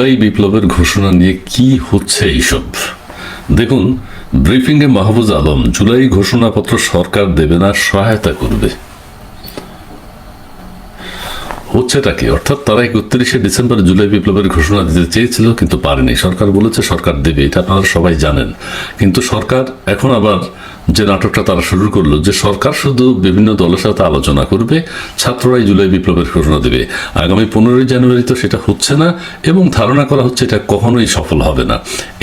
জুলাই বিপ্লবের ঘোষণা নিয়ে কি হচ্ছে এইসব? দেখুন, ব্রিফিংয়ে মাহবুজ আলম, জুলাই ঘোষণাপত্র সরকার দেবে না, সহায়তা করবে। হচ্ছেটা কি? অর্থাৎ তারা একত্রিশে ডিসেম্বর জুলাই বিপ্লবের ঘোষণা দিতে চেয়েছিল, কিন্তু পারেনি। সরকার বলেছে সরকার দেবে, এটা আপনারা সবাই জানেন। কিন্তু সরকার এখন আবার যে নাটকটা তারা শুরু করল, যে সরকার শুধু বিভিন্ন দলের সাথে আলোচনা করবে, ছাত্ররাই জুলাই বিপ্লবের ঘোষণা দেবে। আগামী পনেরোই জানুয়ারি তো সেটা হচ্ছে না, এবং ধারণা করা হচ্ছে এটা কখনোই সফল হবে না।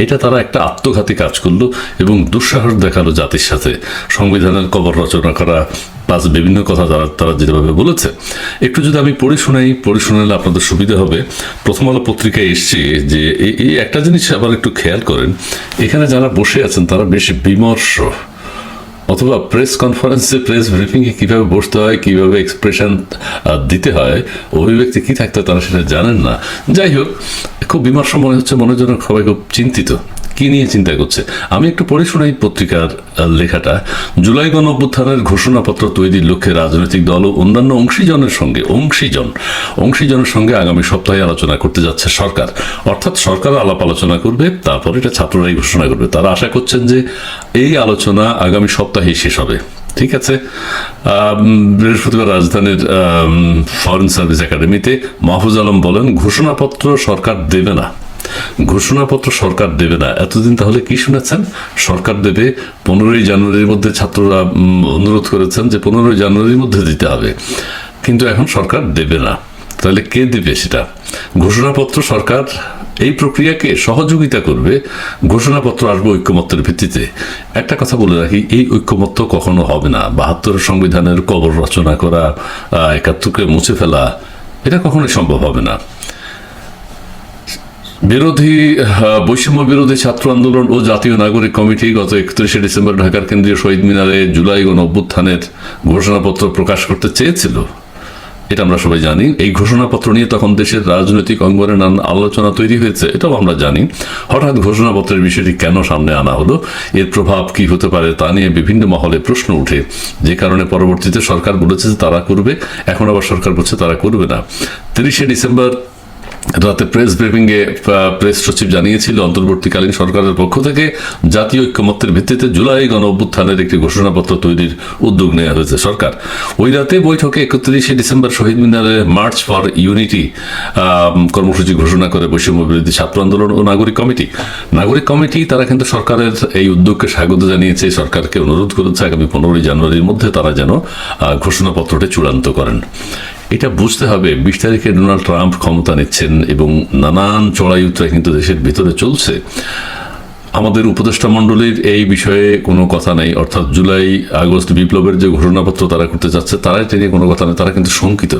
এটা তারা একটা আত্মঘাতী কাজ করল এবং দুঃসাহস দেখাল জাতির সাথে। সংবিধানের কবর রচনা করা, প্লাস বিভিন্ন কথা তারা তারা যেভাবে বলেছে। একটু যদি আমি পড়ে শোনাই, পড়ে শোনালে আপনাদের সুবিধা হবে। প্রথম আলো পত্রিকায় এসছে যে এই একটা জিনিস আবার একটু খেয়াল করেন, এখানে যারা বসে আছেন তারা বেশ বিমর্ষ। অথবা প্রেস কনফারেন্সে প্রেস ব্রিফিংয়ে কীভাবে বসতে হয়, কীভাবে এক্সপ্রেশন দিতে হয়, অভিব্যক্তি কী থাকতে হয় তারা সেটা জানেন না। যাই হোক, খুব বিমর্ষ মনে হচ্ছে মনের জন্য সবাই খুব চিন্তিত। কি নিয়ে চিন্তা করছে? আমি একটু পড়ে শোনাই পত্রিকার লেখাটা। জুলাই গণ অভ্যুত্থানের ঘোষণাপত্র তৈরির লক্ষ্যে রাজনৈতিক দল ও অন্যান্য অংশীজনের সঙ্গে, অংশীজন, অংশীজনের সঙ্গে আগামী সপ্তাহে আলোচনা করতে যাচ্ছে সরকার। অর্থাৎ সরকার আলাপ আলোচনা করবে, তারপর এটা ছাত্ররাই ঘোষণা করবে। তারা আশা করছেন যে এই আলোচনা আগামী সপ্তাহেই শেষ হবে। ঠিক আছে? বৃহস্পতিবার রাজধানীর ফরেন সার্ভিস একাডেমিতে মাহফুজ আলম বলেন, ঘোষণাপত্র সরকার দেবে না। ঘোষণাপত্র সরকার দেবে না। এতদিন তাহলে কি শুনেছেন? সরকার দেবে, পনেরোই জানুয়ারির মধ্যে ছাত্ররা অনুরোধ করেছেন যে পনেরোই জানুয়ারির মধ্যে দিতে হবে। কিন্তু এখন সরকার দেবে না। তাহলে কে দেবে সেটা? ঘোষণাপত্র সরকার এই প্রক্রিয়াকে সহযোগিতা করবে। ঘোষণাপত্র আসবে ঐক্যমত্যের ভিত্তিতে। একটা কথা বলে রাখি, এই ঐক্যমত্য কখনো হবে না। বাহাত্তরের সংবিধানের কবর রচনা করা একাত্তরকে মুছে ফেলা, এটা কখনোই সম্ভব হবে না। বিরোধী বৈষম্য বিরোধী ছাত্র আন্দোলন ও জাতীয় নাগরিক কমিটি গত একত্রিশে ডিসেম্বর ঢাকার কেন্দ্রীয় শহীদ মিনারে জুলাই গণ অভ্যুত্থানের ঘোষণাপত্র প্রকাশ করতে চেয়েছিল। এটা আমরা সবাই জানি। এই ঘোষণাপত্র নিয়ে তখন দেশের রাজনৈতিক অঙ্গনে নানান আলোচনা তৈরি হয়েছে, এটাও আমরা জানি। হঠাৎ ঘোষণাপত্রের বিষয়টি কেন সামনে আনা হলো, এর প্রভাব কি হতে পারে তা নিয়ে বিভিন্ন মহলে প্রশ্ন উঠে। যে কারণে পরবর্তীতে সরকার বলেছে যে তারা করবে, এখন আবার সরকার বলছে তারা করবে না। তিরিশে ডিসেম্বর রাতে প্রেস ব্রিফিংয়ে প্রেস সচিব জানিয়েছিল, অন্তর্বর্তীকালীন সরকারের পক্ষ থেকে জাতীয় ঐক্যমত্যের ভিত্তিতে জুলাই গণ অভ্যুত্থানের একটি ঘোষণাপত্র তৈরির উদ্যোগ নেওয়া হয়েছে সরকার। ওই রাতে বৈঠকে একত্রিশে ডিসেম্বর শহীদ মিনারে মার্চ ফর ইউনিটি কর্মসূচি ঘোষণা করে বৈষম্য বিরোধী ছাত্র আন্দোলন ও নাগরিক কমিটি। নাগরিক কমিটি, তারা কিন্তু সরকারের এই উদ্যোগকে স্বাগত জানিয়েছে সরকারকে অনুরোধ করেছে আগামী পনেরোই জানুয়ারির মধ্যে তারা যেন ঘোষণাপত্রটি চূড়ান্ত করেন। এটা বুঝতে হবে, বিশ তারিখে ডোনাল্ড ট্রাম্প ক্ষমতা নিচ্ছেন এবং নানান চড়াই উত্তরা কিন্তু দেশের ভিতরে চলছে। আমাদের উপদেষ্টা মণ্ডলীর এই বিষয়ে কোনো কথা নেই। অর্থাৎ জুলাই, আগস্ট বিপ্লবের যে ঘোষণাপত্র তারা করতে যাচ্ছে তারাই তিনি কোনো কথা নেই। তারা কিন্তু শঙ্কিত।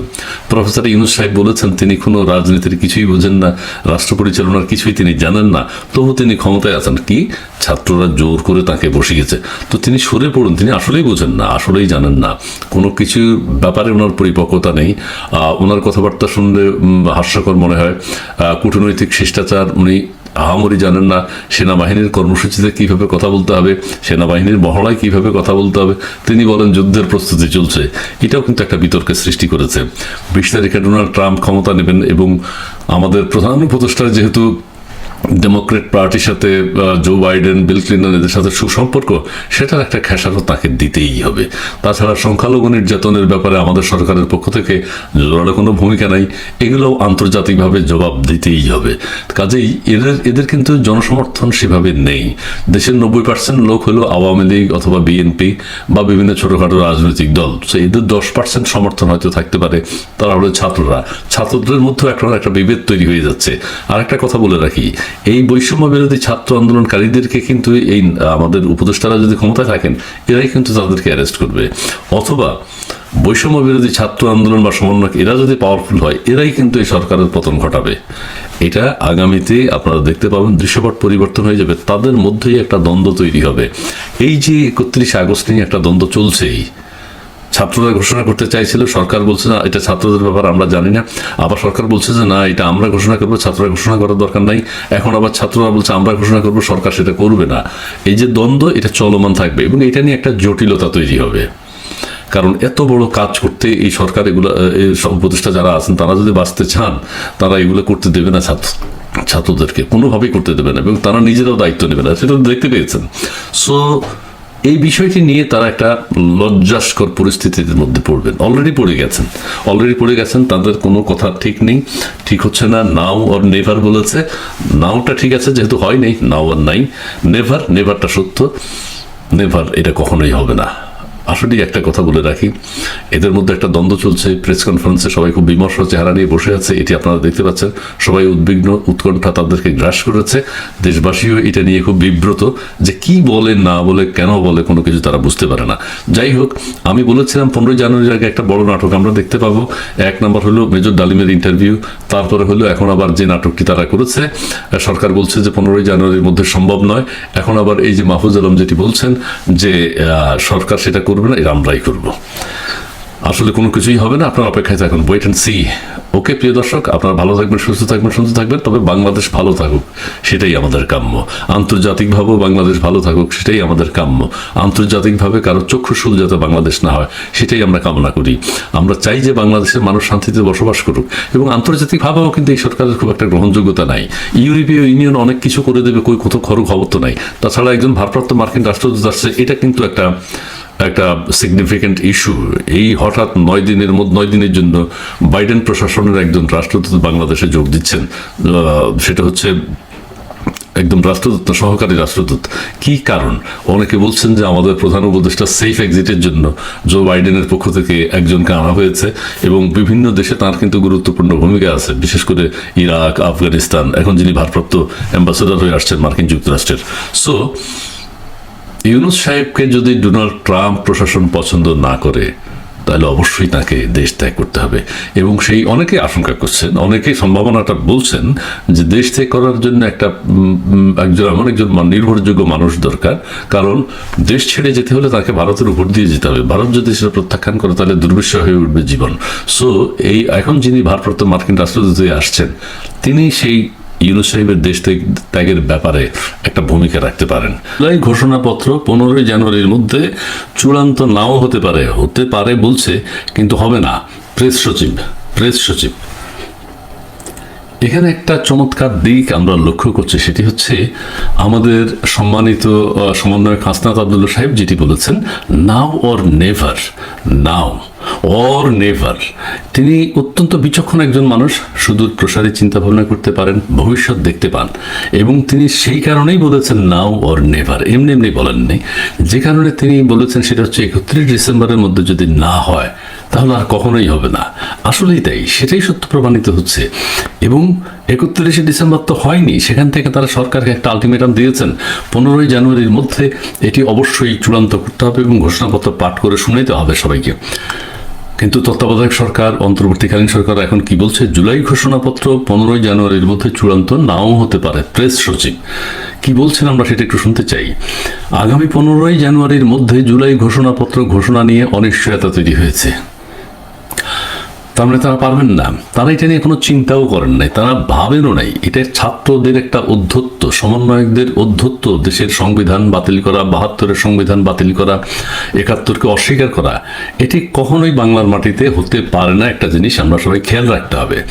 প্রফেসর ইউনুস সাহেব বলেছেন, তিনি কোনো রাজনীতির কিছুই বোঝেন না, রাষ্ট্র পরিচালনার কিছুই তিনি জানেন না। তবু তিনি ক্ষমতায় আছেন। কি? ছাত্ররা জোর করে তাকে বসিয়েছে তো তিনি সরে পড়ুন। তিনি আসলেই বোঝেন না, আসলেই জানেন না। কোনো কিছুর ব্যাপারে ওনার পরিপক্কতা নেই। ওনার কথাবার্তা শুনলে হাস্যকর মনে হয়। কূটনৈতিক শিষ্টাচার উনি আহামরি জানেন না সেনাবাহিনীর কর্মসূচিতে কীভাবে কথা বলতে হবে, সেনাবাহিনীর মহড়ায় কীভাবে কথা বলতে হবে। তিনি বলেন, যুদ্ধের প্রস্তুতি চলছে। এটাও কিন্তু একটা বিতর্কের সৃষ্টি করেছে। বিশ তারিখে ডোনাল্ড ট্রাম্প ক্ষমতা নেবেন এবং আমাদের প্রধান উপদেষ্টা যেহেতু ডেমোক্রেট পার্টির সাথে জো বাইডেন বিল ক্লিন্টন এদের সাথে সুসম্পর্ক, সেটার একটা খেসারত তাকে দিতেই হবে। তাছাড়া সংখ্যালঘু নির্যাতনের ব্যাপারে আমাদের সরকারের পক্ষ থেকে জোরালো কোনো ভূমিকা নাই, এগুলোও আন্তর্জাতিকভাবে জবাব দিতেই হবে। কাজেই এদের এদের কিন্তু জনসমর্থন সেভাবে নেই। দেশের নব্বই পার্সেন্ট লোক হলো আওয়ামী লীগ অথবা বিএনপি বা বিভিন্ন ছোটোখাটো রাজনৈতিক দল। তো এদের দশ পার্সেন্ট সমর্থন হয়তো থাকতে পারে, তারা হলো ছাত্ররা। ছাত্রদের মধ্যেও একটা একটা বিভেদ তৈরি হয়ে যাচ্ছে। আর একটা কথা বলে রাখি এই বৈষম্য বিরোধী ছাত্র আন্দোলনকারীদেরকে কিন্তু এই, আমাদের উপদেষ্টারা যদি ক্ষমতায় থাকেন, এরাই কিন্তু তাদেরকে অ্যারেস্ট করবে। অথবা বৈষম্য বিরোধী ছাত্র আন্দোলন বা সমন্বয়ক, এরা যদি পাওয়ারফুল হয়, এরাই কিন্তু এই সরকারের পতন ঘটাবে। এটা আগামীতে আপনারা দেখতে পাবেন, দৃশ্যপট পরিবর্তন হয়ে যাবে। তাদের মধ্যেই একটা দ্বন্দ্ব তৈরি হবে। এই যে একত্রিশে আগস্ট নিয়ে একটা দ্বন্দ্ব চলছেই ছাত্ররা ঘোষণা করতে চাইছিল, সরকার বলছে না, এটা ছাত্রদের ব্যাপার, আমরা জানি না। আবার সরকার বলছে যে, না, এটা আমরা ঘোষণা করব, ছাত্ররা ঘোষণা করার দরকার নাই। এখন আবার ছাত্ররা বলছে, আমরা ঘোষণা করব, সরকার সেটা করবে না। এই যে দ্বন্দ্ব, এটা চলমান থাকবে এবং এটা নিয়ে একটা জটিলতা তৈরি হবে। কারণ এত বড় কাজ করতে এই সরকার এগুলো উপদেষ্টা যারা আছেন, তারা যদি বাঁচতে চান, তারা এগুলো করতে দেবে না ছাত্র, ছাত্রদেরকে, কোনোভাবেই করতে দেবে না এবং তারা নিজেরাও দায়িত্ব নেবে না। সেটা দেখতে পেয়েছেন। সো এই বিষয়টি নিয়ে তারা একটা লজ্জাস্কর পরিস্থিতির মধ্যে পড়বেন। অলরেডি পড়ে গেছেন। অলরেডি পড়ে গেছেন, তাদের কোনো কথা ঠিক নেই, ঠিক হচ্ছে না নাও অর নেভার বলেছে। নাওটা ঠিক আছে, যেহেতু হয় নেই নাও আর নাই। নেভার নেভারটা সত্য। নেভার এটা কখনোই হবে না। আসলে একটা কথা বলে রাখি, এদের মধ্যে একটা দ্বন্দ্ব চলছে প্রেস কনফারেন্সে সবাই খুব বিমর্ষ চেহারা নিয়ে বসে আছে, এটি আপনারা দেখতে পাচ্ছেন, সবাই উদ্বিগ্ন, উৎকণ্ঠা তাদেরকে গ্রাস করেছে, দেশবাসীও এটা নিয়ে খুব বিব্রত যে কি বলে, না বলে, কেন বলে, কোনো কিছু তারা বুঝতে পারে না। যাই হোক, আমি বলেছিলাম পনেরোই জানুয়ারির আগে একটা বড় নাটক আমরা দেখতে পাবো, এক নম্বর হলো মেজর ডালিমের ইন্টারভিউ তারপরে হলো এখন আবার যে নাটকটি তারা করেছে, সরকার বলছে যে পনেরোই জানুয়ারির মধ্যে সম্ভব নয়। এখন আবার এই যে মাহফুজ আলম যেটি বলছেন যে সরকার সেটা করবে না এটা আমরাই করব। আসলে কোনো কিছুই হবে না, আপনার অপেক্ষায় থাকুন। ওয়েট অ্যান্ড সি ওকে প্রিয় দর্শক, আপনারা ভালো থাকবেন, সুস্থ থাকবেন সুস্থ থাকবেন, তবে বাংলাদেশ ভালো থাকুক, সেটাই আমাদের কাম্য। আন্তর্জাতিকভাবেও বাংলাদেশ ভালো থাকুক, সেটাই আমাদের কাম্য। আন্তর্জাতিকভাবে কারও চক্ষুশুল যাতে বাংলাদেশ না হয়, সেটাই আমরা কামনা করি। আমরা চাই যে বাংলাদেশের মানুষ শান্তিতে বসবাস করুক, এবং আন্তর্জাতিকভাবেও কিন্তু এই সরকারের খুব একটা গ্রহণযোগ্যতা নাই। ইউরোপীয় ইউনিয়ন অনেক কিছু করে দেবে, কই কোথাও খরচ খবর তো নাই। তাছাড়া একজন ভারপ্রাপ্ত মার্কিন রাষ্ট্রদূত আসছে, এটা কিন্তু একটা একটা সিগনিফিক্যান্ট ইস্যু এই হঠাৎ নয় দিনের মধ্যে নয় দিনের জন্য বাইডেন প্রশাসনের একজন রাষ্ট্রদূত বাংলাদেশে যোগ দিচ্ছেন। সেটা হচ্ছে একদম রাষ্ট্রদূত না, সহকারী রাষ্ট্রদূত। কি কারণ? অনেকে বলছেন যে আমাদের প্রধান উপদেষ্টা সেফ এক্সিটের জন্য জো বাইডেনের পক্ষ থেকে একজনকে আনা হয়েছে এবং বিভিন্ন দেশে তার কিন্তু গুরুত্বপূর্ণ ভূমিকা আছে বিশেষ করে ইরাক আফগানিস্তান। এখন যিনি ভারপ্রাপ্ত অ্যাম্বাসেডর হয়ে আসছেন মার্কিন যুক্তরাষ্ট্রের। সো ইউনুস সাহেবকে যদি ডোনাল্ড ট্রাম্প প্রশাসন পছন্দ না করে, তাহলে অবশ্যই তাকে দেশ ত্যাগ করতে হবে। এবং সেই অনেকে আশঙ্কা করছেন, অনেকে সম্ভাবনাটা বলছেন যে দেশ ত্যাগ করার জন্য একটা একজন, এমন একজন নির্ভরযোগ্য মানুষ দরকার। কারণ দেশ ছেড়ে যেতে হলে তাকে ভারতের উপর দিয়ে যেতে হবে। ভারত যদি সেটা প্রত্যাখ্যান করে, তাহলে দুর্বিষহ হয়ে উঠবে জীবন। সো এই, এখন যিনি ভারপ্রাপ্ত মার্কিন রাষ্ট্রদূত আসছেন, তিনি সেই ইউনুস সাহেবের দেশ ত্যাগ- ত্যাগের ব্যাপারে একটা ভূমিকা রাখতে পারেন। ঘোষণাপত্র পনেরোই জানুয়ারির মধ্যে চূড়ান্ত নাও হতে পারে হতে পারে বলছে, কিন্তু হবে না। প্রেস সচিব প্রেস সচিব। এখানে একটা চমৎকার দিক আমরা লক্ষ্য করছি, সেটি হচ্ছে আমাদের সম্মানিত সমন্বয়ক হাসনাত আবদুল্লা সাহেব যেটি বলেছেন, now or never, now. Or never তিনি অত্যন্ত বিচক্ষণ একজন মানুষ সুদূর প্রসারী চিন্তা ভাবনা করতে পারেন, ভবিষ্যৎ দেখতে পান। এবং তিনি সেই কারণেই বলেছেন নাও অর নেভার এমনি এমনি বলেননি যে কারণে তিনি বলেছেন সেটা হচ্ছে একত্রিশ ডিসেম্বরের মধ্যে যদি না হয়, তাহলে আর কখনোই হবে না। আসলেই তাই, সেটাই সত্য প্রমাণিত হচ্ছে। এবং একত্রিশে ডিসেম্বর তো হয়নি, সেখান থেকে তারা সরকারকে একটা আলটিমেটাম দিয়েছেন। পনেরোই জানুয়ারির মধ্যে এটি অবশ্যই চূড়ান্ত করতে হবে এবং ঘোষণাপত্র পাঠ করে শুনাইতে হবে সবাইকে। কিন্তু তত্ত্বাবধায়ক সরকার, অন্তর্বর্তীকালীন সরকার এখন কি বলছে? জুলাই ঘোষণাপত্র পনেরোই জানুয়ারির মধ্যে চূড়ান্ত নাও হতে পারে, প্রেস সচিব। কি বলছেন আমরা সেটা একটু শুনতে চাই। আগামী পনেরোই জানুয়ারির মধ্যে জুলাই ঘোষণাপত্র ঘোষণা নিয়ে অনিশ্চয়তা তৈরি হয়েছে। মানে তারা পারবেন না। তারা এটা নিয়ে কোনো চিন্তাও করেন নাই, তারা ভাবেনও নাই। এটা ছাত্রদের একটা অধ্যত্ত সমন্বয়কদের অধ্যত্ত দেশের সংবিধান বাতিল করা, বাহাত্তরের সংবিধান বাতিল করা, একাত্তরকে অস্বীকার করা। এটি কখনোই বাংলার মাটিতে হতে পারে না। একটা জিনিস আমরা সবাই খেয়াল রাখতে হবে।